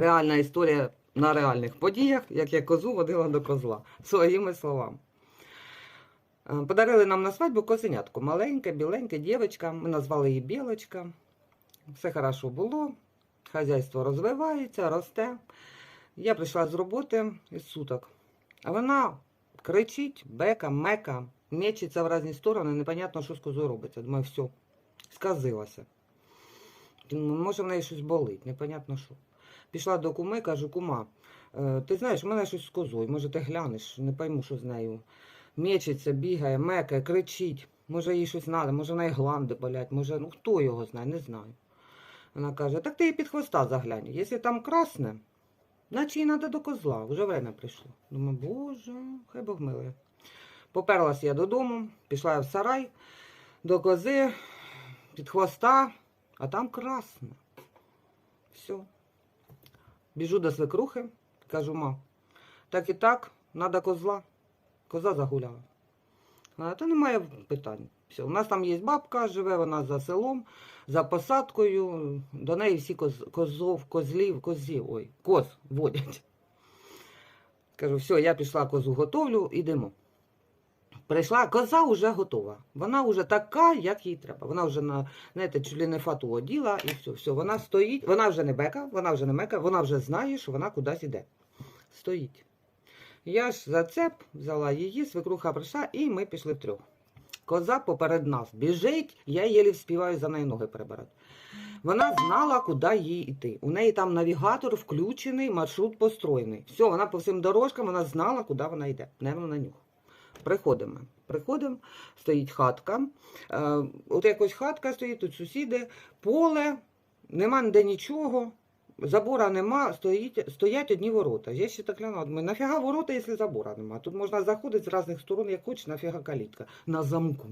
реальна історія на реальних подіях, як я козу водила до козла, своїми словами. Е, Подарили нам на свадьбу козенятку. Маленьке, біленьке, дівчинка. Ми назвали її Білочка. Все хорошо було. Хазяйство розвивається, росте. Я прийшла з роботи із суток. А вона кричить, бека, мека, мечеться в різні сторони, непонятно, що з козою робиться. Думаю, все, сказилася. Може, в неї щось болить, непонятно що. Пішла до куми, кажу, кума, е, ти знаєш, у мене щось з козою, може ти глянеш, не пойму, що з нею. Мечеться, бігає, мекає, кричить. Може їй щось треба, може в неї гланди болять, може, ну хто його знає, не знаю. Вона каже, так ти її під хвоста заглянь. Якщо там красне, Наче їй треба до козла, вже время прийшло. Думаю, боже, хай Бог милує. Поперлась я додому, пішла я в сарай до кози, під хвоста, а там красне. Все. Біжу до свекрухи, кажу, ма, так і так, треба козла. Коза загуляла. Вона, Та немає питань. Все. У нас там є бабка, живе вона за селом, за посадкою. До неї всі коз, козов, козлів, козів, ой, коз водять. Кажу, все, я пішла козу готовлю, ідемо. Прийшла, коза вже готова. Вона вже така, як їй треба. Вона вже на, знаєте, чолі не фату оділа і все, все. Вона стоїть, вона вже не бека, вона вже не мека, вона вже знає, що вона кудись іде. Стоїть. Я ж за цеп взяла її, свекруха прийшла, і ми пішли втрьох. Коза поперед нас біжить, я єлі вспіваю за нею ноги перебирати. Вона знала, куди їй йти. У неї там навігатор включений, маршрут построєний. Все, вона по всім дорожкам, вона знала, куди вона йде. Нервно на нюх. Приходимо. Приходимо, стоїть хатка. Е, от якось хатка стоїть, тут сусіди, поле, нема ніде нічого. Забора нема, стоїть, стоять одні ворота. Я ще так глянула, думаю, нафіга ворота, якщо забора нема? Тут можна заходити з різних сторон, як хочеш, нафіга калітка. На замку.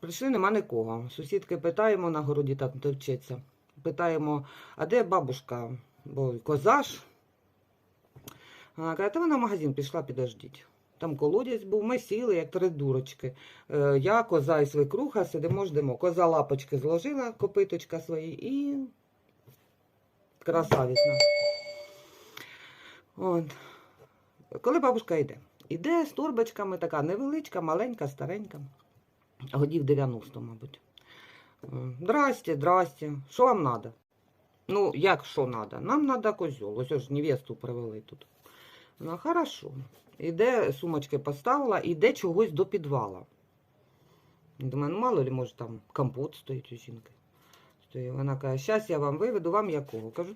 Прийшли, нема нікого. Сусідки питаємо, на городі там товчеться. Питаємо, а де бабушка? Бо коза ж. Вона каже, та вона в магазин пішла, підождіть. Там колодязь був, ми сіли, як три дурочки. Е, Я, коза і свекруха сидимо, ждемо. Коза лапочки зложила, копиточка свої і красавіця. От. Коли бабушка йде? Іде з торбочками, така невеличка, маленька, старенька. Годів 90, мабуть. Е, Здрасте, здрасте. Що вам треба? Ну, як що треба? Нам треба козьол. Ось ж невесту привели тут. Ну, хорошо. Іде, сумочки поставила, іде чогось до підвала. Думаю, ну мало ли, може там компот стоїть у жінки. Вона каже, зараз я вам виведу, вам якого? Кажу,